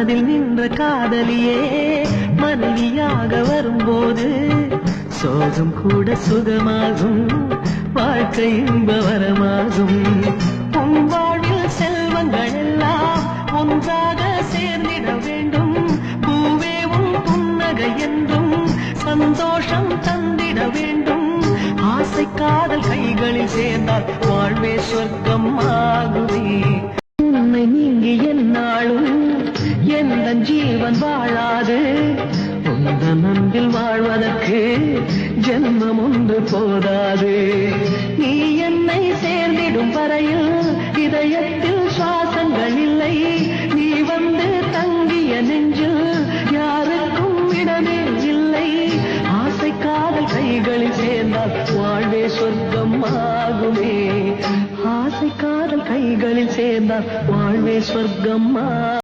மனதில் நின்ற காதலியே மனைவியாக வரும்போது சோகம் கூட சுகமாகும் வாழ்க்கை இன்ப வரமாகும். உன் வாழ்வில் செல்வங்கள் எல்லாம் ஒன்றாக சேர்ந்திட வேண்டும். பூவே உன் புன்னகை என்றும் சந்தோஷம் தந்திட வேண்டும். ஆசை காதல் கைகளில் சேர்ந்தால் வாழ்வே சொர்க்கம். எந்த ஜீவன் வாழாது. உந்த நம்பில் வாழ்வதற்கு ஜென்மம் ஒன்று போதாது. நீ என்னை சேர்ந்திடும் வரையில் இதயத்தில் சுவாசங்கள் இல்லை. நீ வந்து தங்கிய நெஞ்சில் யாருக்கும் இடமே இல்லை. ஆசை காதல் கைகளில் சேர்ந்தால் வாழ்வே சொர்க்கம் ஆகுமே ஆசை காதல் கைகளில் சேர்ந்தால் வாழ்வே சொர்க்கம் ஆ-